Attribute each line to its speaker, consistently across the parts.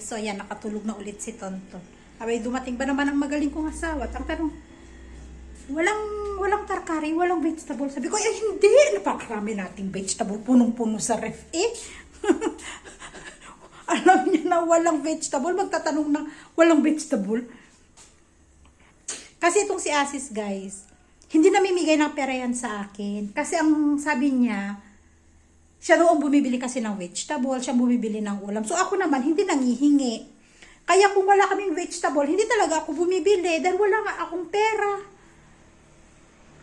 Speaker 1: So ayan, nakatulog na ulit si Tonton. Abay, dumating ba naman ang magaling kong asawa? At ang tanong, walang walang tarkari, walang vegetable. Sabi ko, eh hindi, napakarami nating vegetable. Punong-puno sa ref eh. Alam niya na walang vegetable. Magtatanong ng walang vegetable. Kasi itong si Asis, guys, hindi namimigay ng pera yan sa akin. Kasi ang sabi niya, siya ang bumibili kasi ng vegetable, siya bumibili ng ulam. So ako naman, hindi nangihingi. Kaya kung wala kaming vegetable, hindi talaga ako bumibili dahil wala nga akong pera.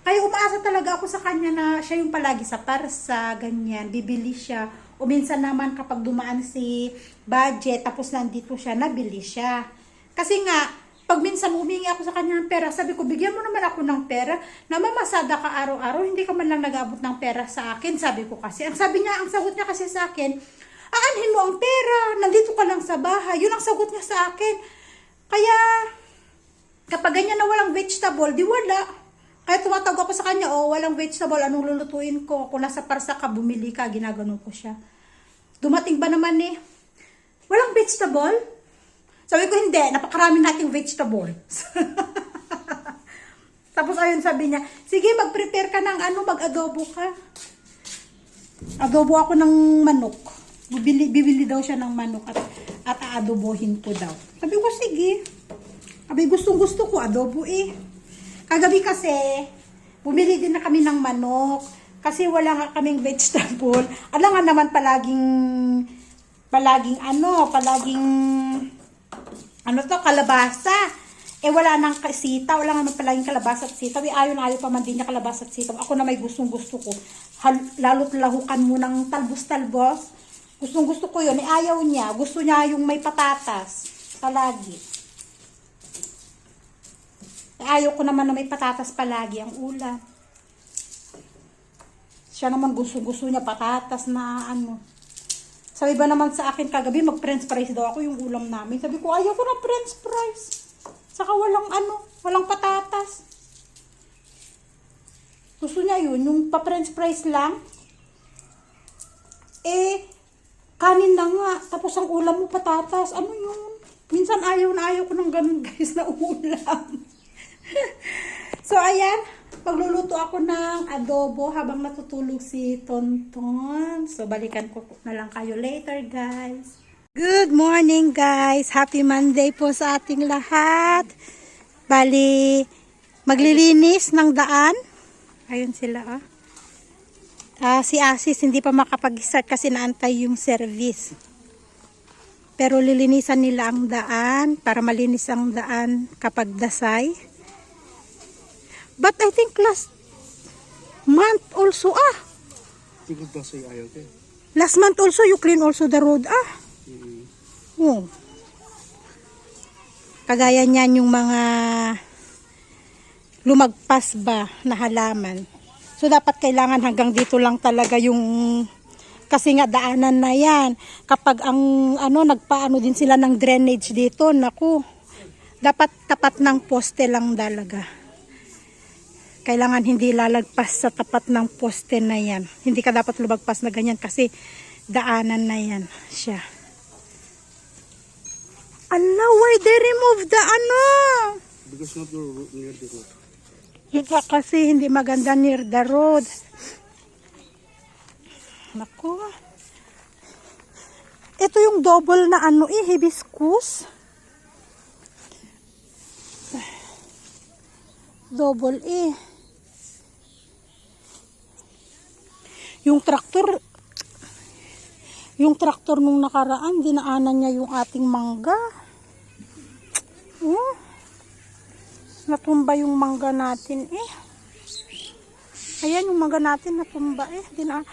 Speaker 1: Kaya umaasa talaga ako sa kanya na siya yung palagi sa parsa, ganyan, bibili siya. O minsan naman kapag dumaan si budget, tapos nandito siya, nabili siya. Kasi nga, pag minsan humingi ako sa kanya ng pera, sabi ko, bigyan mo naman ako ng pera, namamasada ka araw-araw, hindi ka man lang nag-abot ng pera sa akin, sabi ko kasi. Ang sabi niya, ang sagot niya kasi sa akin, aanhin mo ang pera, nandito ka lang sa bahay, yun ang sagot niya sa akin. Kaya, kapag ganyan na walang vegetable, di wala. Kaya tumatawag ako sa kanya, oh, walang vegetable, anong lulutuin ko? Kung nasa parsa ka, bumili ka, ginagano ko siya. Dumating ba naman eh, walang vegetable? Sabi ko, hindi, napakarami nating vegetable. Tapos ayun sabi niya, sige mag-prepare ka ng ano, mag-adobo ka. Adobo ako ng manok. Bibili, bibili daw siya ng manok at, at aadobohin ko daw. Sabi ko, sige. Sabi, gustong gusto ko adobo eh. Kagabi kasi, bumili din na kami ng manok. Kasi wala nga kaming vegetable. Alam nga naman palaging, palaging ano, palaging, ano to, kalabasa. Eh wala nang sita, wala naman palaging kalabasa at sitaw. Eh, ayaw na ayaw pa man din niya kalabasa at sitaw. Ako na may gustong gusto ko. Lalo't lahukan mo ng talbos-talbos. Gustong gusto ko yun. Eh ayaw niya. Gusto niya yung may patatas. Palagi. Eh, ayaw ko naman na may patatas palagi ang ulam. Siya naman gusto-gusto niya patatas na ano. Sabi ba naman sa akin kagabi, mag-french fries daw ako yung ulam namin. Sabi ko, ayaw ko ng french fries. Saka walang ano, walang patatas. Gusto niya yun, yung pa-french fries lang. Eh, kanin na nga. Tapos ang ulam mo patatas. Ano yun? Minsan ayaw na ayaw ko ng ganun guys na ulam. so, ayan. Pagluluto ako ng adobo habang natutulog si Tonton. So, balikan ko na lang kayo later guys. Good morning guys! Happy Monday po sa ating lahat. Bali, maglilinis ng daan. Ayun sila ah. Ah, si Asis hindi pa makapag-start kasi naantay yung service. Pero lilinisan nila ang daan para malinis ang daan kapag dasay. But I think last month also ah.
Speaker 2: Tingin daw sa'yo ayaw ko.
Speaker 1: Last month also you clean also the road ah. Oh. Kagaya niyan yung mga lumagpas ba na halaman. So dapat kailangan hanggang dito lang talaga yung kasi nga daanan na yan. Kapag ang ano nagpaano din sila ng drainage dito, naku. Dapat tapat ng poste lang talaga. Kailangan hindi lalagpas sa tapat ng poste na yan. Hindi ka dapat lumagpas na ganyan kasi daanan na yan siya. Allah, why they remove the ano?
Speaker 2: Because not near the road.
Speaker 1: Iba kasi hindi maganda near the road. Naku. Ito yung double na ano eh, hibiscus. Double eh. Yung traktor, yung traktor nung nakaraan, dinaanan niya yung ating mangga. Oh. Natumba yung mangga natin eh. Ayan yung mangga natin natumba eh. Dina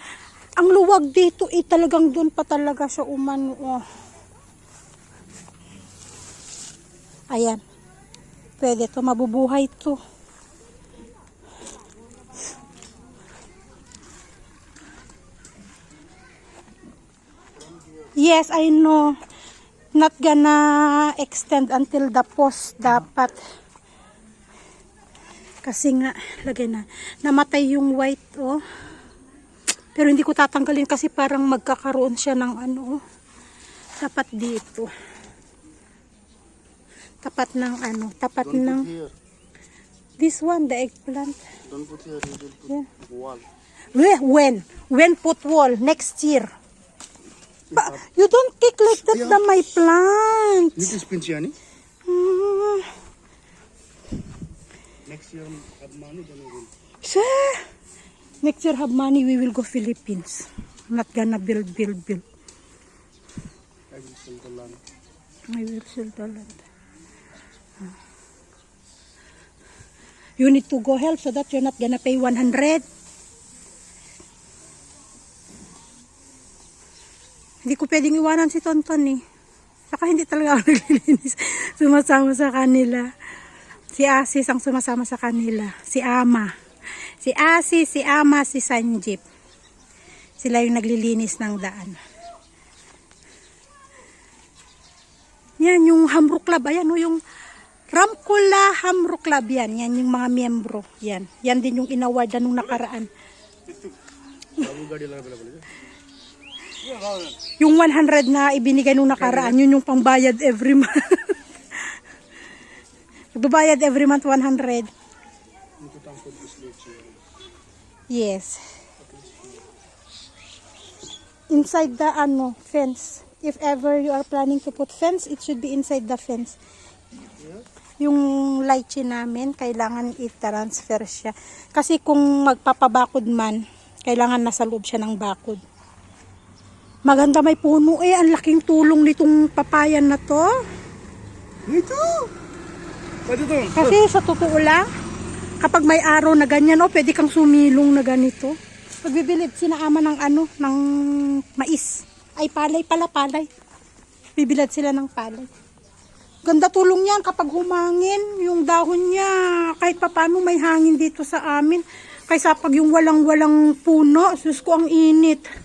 Speaker 1: ang luwag dito eh talagang doon pa talaga siya umano. Oh. Ayan. Pwede to mabubuhay to. Yes, I know. Not gonna extend until the post dapat. Kasi nga, lagay na. Namatay yung white, oh. Pero hindi ko tatanggalin kasi parang magkakaroon siya ng ano, oh. Dapat dito. Tapat ng ano, tapat
Speaker 2: Don't
Speaker 1: ng this one, the eggplant.
Speaker 2: Don't put here. You will put
Speaker 1: Yeah.
Speaker 2: wall.
Speaker 1: When? When put wall? Next year. Ba, you don't kick like that
Speaker 2: Yeah.
Speaker 1: the my plant.
Speaker 2: This is Pinchiani.
Speaker 1: Hmm.
Speaker 2: Next year, have money, then we will.
Speaker 1: Sir, next year have money, we will go Philippines. Not gonna build, build, build.
Speaker 2: I will sell the land.
Speaker 1: I will sell the land. You need to go help so that you're not gonna pay 100. Hindi ko pwedeng iwanan si Tonton eh. Saka hindi talaga ako naglilinis. sumasama sa kanila. Si Asis ang sumasama sa kanila. Si Ama. Si Asis, si Ama, si Sanjip. Sila yung naglilinis ng daan. Yan, yung Hamro Club. Ayan o, yung Ramkula Hamro Club. Yan, yan yung mga miyembro. Yan, yan din yung inawardan nung nakaraan.
Speaker 2: Bago.
Speaker 1: Yung 100 na ibinigay nung nakaraan, yun yung pangbayad every month. Nagbabayad every month 100. Yes. Inside the ano, fence. If ever you are planning to put fence, it should be inside the fence. Yung lychee namin, kailangan i-transfer siya. Kasi kung magpapabakod man, kailangan nasa loob siya ng bakod. Maganda may puno eh. Ang laking tulong nitong papayan na to.
Speaker 2: Ito! Pwede to.
Speaker 1: Kasi sa totoo lang, kapag may araw na ganyan, oh, pwede kang sumilong na ganito. Pagbibilid, sinaama ng ano, ng mais. Ay, palay pala, palay. Bibilad sila ng palay. Ganda tulong yan kapag humangin, yung dahon niya, kahit papano may hangin dito sa amin. Kaysa pag yung walang-walang puno, sus ko ang init.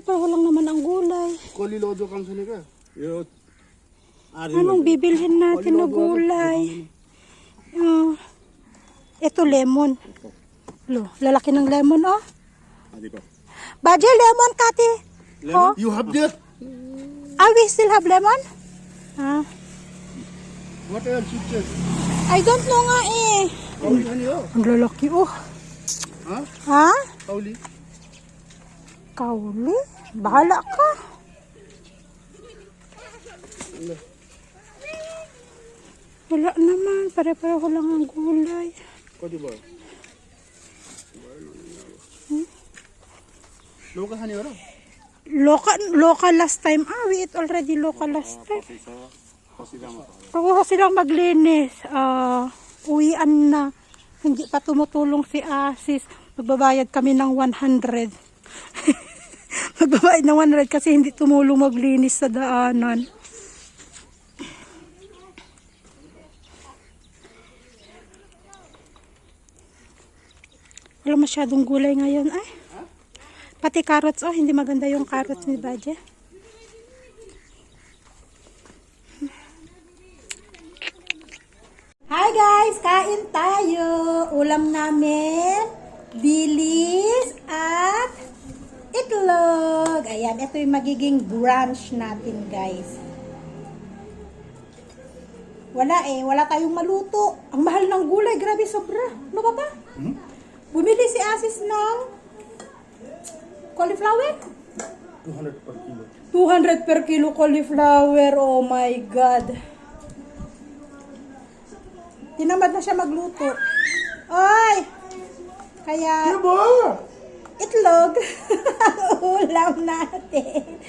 Speaker 1: pareho lang naman ang gulay.
Speaker 2: Kolilodo kang siniga. Yot.
Speaker 1: Anong bibilhin natin na ano? gulay? Ah, uh, ito lemon. Lo, lalaki ng lemon oh.
Speaker 2: Ah, Hindi pa.
Speaker 1: Baje lemon kati. Lemon? Oh.
Speaker 2: You have that?
Speaker 1: Ah, we still have lemon? Ah.
Speaker 2: What else you check?
Speaker 1: I don't know nga eh.
Speaker 2: Oh.
Speaker 1: Ang lalaki oh.
Speaker 2: Ha?
Speaker 1: Ha?
Speaker 2: Pauli.
Speaker 1: Kauli? Bahala ka. Wala naman. Pare-pareho lang ang gulay.
Speaker 2: Kodi ba? Hmm? Loka hani wala?
Speaker 1: Loka, loka last time. Ah, wait. Already loka last time. Ako silang maglinis. Uh, uwian na. Hindi pa tumutulong si Asis. Magbabayad kami ng 100. Magbabayad ng 100 kasi hindi tumulong maglinis sa daanan. Wala masyadong gulay ngayon ay. Pati carrots oh, hindi maganda yung carrots ni Badje. Hi guys, kain tayo. Ulam namin, bilis at itlog. Ayan, ito yung magiging brunch natin guys. Wala eh, wala tayong maluto. Ang mahal ng gulay, grabe sobra. Ano ba ba? Bumili si Asis ng cauliflower.
Speaker 2: 200 per kilo
Speaker 1: 200 per kilo cauliflower. Oh my God. Tinamad na siya magluto. Ay! Kaya,
Speaker 2: ba?
Speaker 1: itlog. Ulam natin.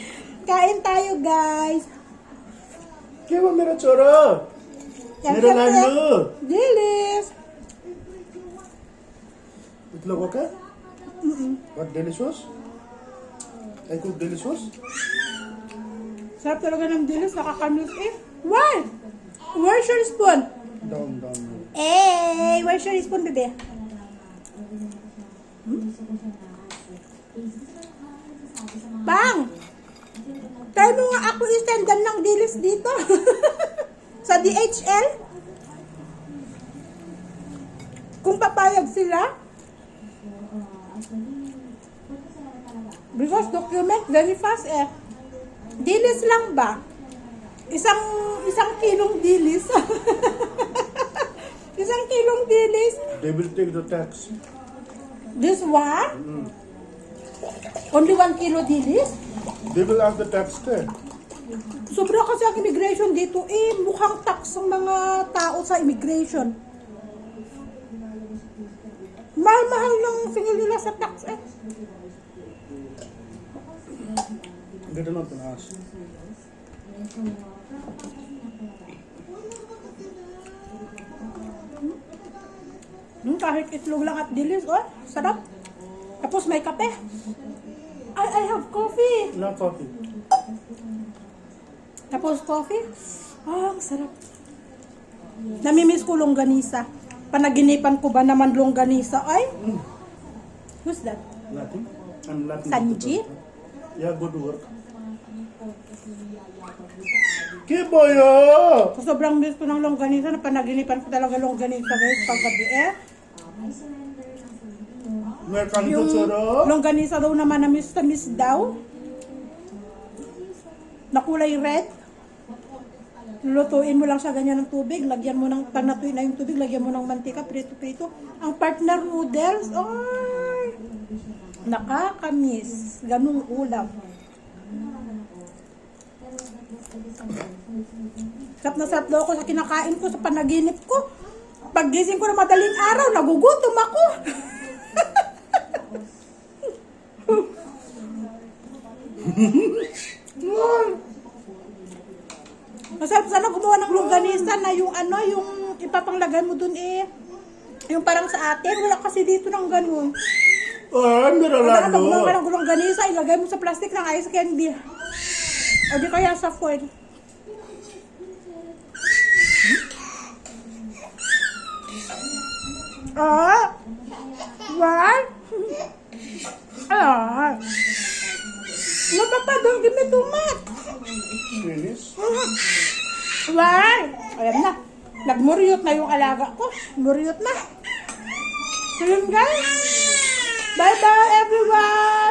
Speaker 1: Kain tayo, guys.
Speaker 2: Kaya ba meron tsura? Meron na
Speaker 1: ano?
Speaker 2: Dilis. Itlog okay? Mm. What delicious? I cook delicious?
Speaker 1: Sarap talaga ng dilis. Nakakanos eh. Why? Where's your spoon?
Speaker 2: Down, down.
Speaker 1: Hey, where's your spoon, bebe? Hmm? Bang! Try mo nga ako istendan ng dilis dito. Sa DHL. Kung papayag sila. Because document very fast eh. Dilis lang ba? Isang isang kilong dilis. isang kilong dilis.
Speaker 2: They will take the tax.
Speaker 1: This one? Only one kilo dilis?
Speaker 2: They will ask the tax there.
Speaker 1: Sobra kasi ang immigration dito, eh, mukhang tax ang mga tao sa immigration. Mahal-mahal ng singil nila sa tax eh.
Speaker 2: They do not ask.
Speaker 1: Hmm, kahit itlog lang at dilis, oh, sarap. Tapos may kape. I, I have coffee.
Speaker 2: No coffee.
Speaker 1: Tapos coffee. Ah, ang sarap. Namimiss ko longganisa. Panaginipan ko ba naman longganisa? Ay, who's that?
Speaker 2: Nothing. I'm nothing.
Speaker 1: Sanji?
Speaker 2: Yeah, go to work. Kiboyo!
Speaker 1: So, sobrang miss ko ng longganisa na panaginipan ko talaga longganisa guys paggabi eh.
Speaker 2: Meron
Speaker 1: Yung
Speaker 2: ko suro.
Speaker 1: longganisa daw naman na miss na miss daw. Na kulay red. Lulutuin mo lang sa ganyan ng tubig. Lagyan mo ng, pag natuyo na yung tubig, lagyan mo ng mantika, prito-prito. Ang partner noodles, ay! Nakakamiss. Ganung ulam. Sarap na sarap daw ako sa kinakain ko sa panaginip ko. Paggising ko na madaling araw, nagugutom ako. Masarap sana gumawa ng longganisa na yung ano, yung ipapanglagay mo dun eh. Yung parang sa atin, wala kasi dito ng ganun.
Speaker 2: Ah, meron
Speaker 1: Wala ka gumawa
Speaker 2: lalo.
Speaker 1: ng longganisa, ilagay mo sa plastic ng ice candy. O di kaya sa foil. Ah! What? Ah! No, Papa, don't give me too much. Why? Ayan na. Nagmuryot na yung alaga ko. Muryot na. So yun guys. Bye-bye everyone.